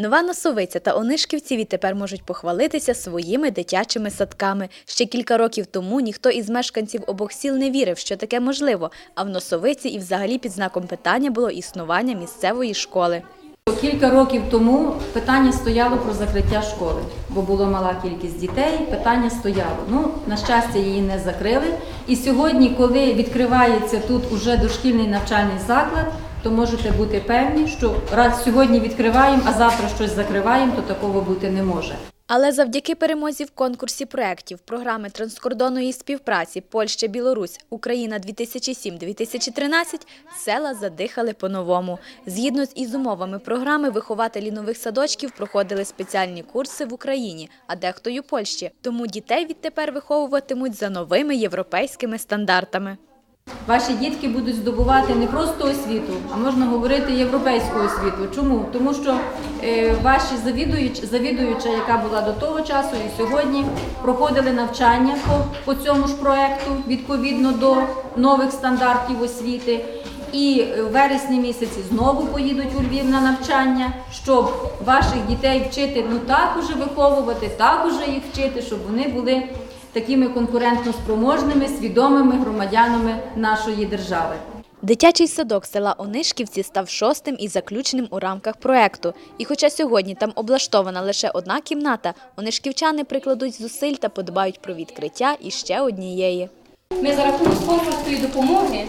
Нова Носовиця та Онишківці відтепер можуть похвалитися своїми дитячими садками. Ще кілька років тому ніхто із мешканців обох сіл не вірив, що таке можливо, а в Носовиці і взагалі під знаком питання було існування місцевої школи. Кілька років тому питання стояло про закриття школи, бо була мала кількість дітей. Питання стояло. Ну, на щастя, її не закрили. І сьогодні, коли відкривається тут уже дошкільний навчальний заклад, то можете бути певні, що раз сьогодні відкриваємо, а завтра щось закриваємо, то такого бути не може. Але завдяки перемозі в конкурсі проєктів програми транскордонної співпраці Польща Білорусь Україна 2007-2013 села задихали по-новому. Згідно з умовами програми, вихователі нових садочків проходили спеціальні курси в Україні, а дехто й у Польщі. Тому дітей відтепер виховуватимуть за новими європейськими стандартами. Ваші дітки будуть здобувати не просто освіту, а можна говорити європейську освіту. Чому? Тому що е, ваші завідуюч, завідуюча, яка була до того часу і сьогодні, проходили навчання по, по цьому ж проекту відповідно до нових стандартів освіти. І в вересні місяці знову поїдуть у Львів на навчання, щоб ваших дітей вчити ну так уже виховувати, так уже їх вчити, щоб вони були такими конкурентно спроможними, свідомими громадянами нашої держави. Дитячий садок села Онишківці став шостим і заключним у рамках проекту. І хоча сьогодні там облаштована лише одна кімната, онишківчани прикладуть зусиль та подбають про відкриття іще однієї. Ми за рахунок спонсорської допомоги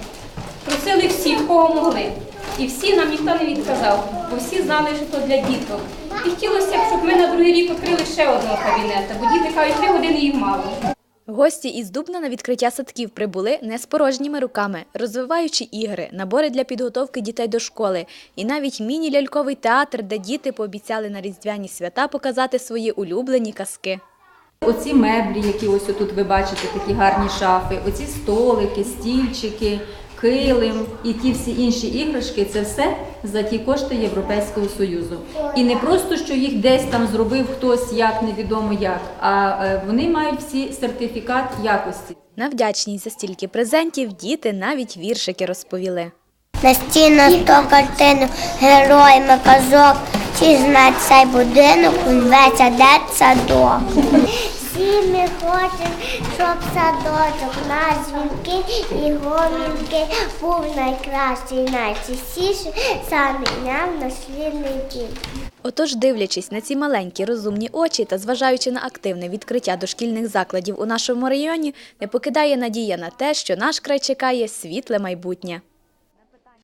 просили всіх, кого могли. І всі нам ніхто не відказав, бо всі знали, що то для діток. І хотілося б, щоб ми на другий рік відкрили ще одного кабінета, бо діти кажуть, три години їм мало. Гості із Дубна на відкриття садків прибули не з порожніми руками, розвиваючи ігри, набори для підготовки дітей до школи і навіть міні-ляльковий театр, де діти пообіцяли на різдвяні свята показати свої улюблені казки. Оці меблі, які ось тут ви бачите, такі гарні шафи, оці столики, стільчики, килим і ті всі інші іграшки це все за ті кошти Європейського Союзу. І не просто, що їх десь там зробив хтось як невідомо як, а е, вони мають всі сертифікат якості. На вдячність за стільки презентів діти навіть віршики розповіли. Настійно сто картину героями казок. Чи знать цей будинок, зветься дитсадок. Всі ми хочемо, щоб садочок на дзвінки і гомінки був найкращий, найчистіший, саме нам наслідний дім. Отож, дивлячись на ці маленькі розумні очі та зважаючи на активне відкриття дошкільних закладів у нашому районі, не покидає надія на те, що наш край чекає світле майбутнє.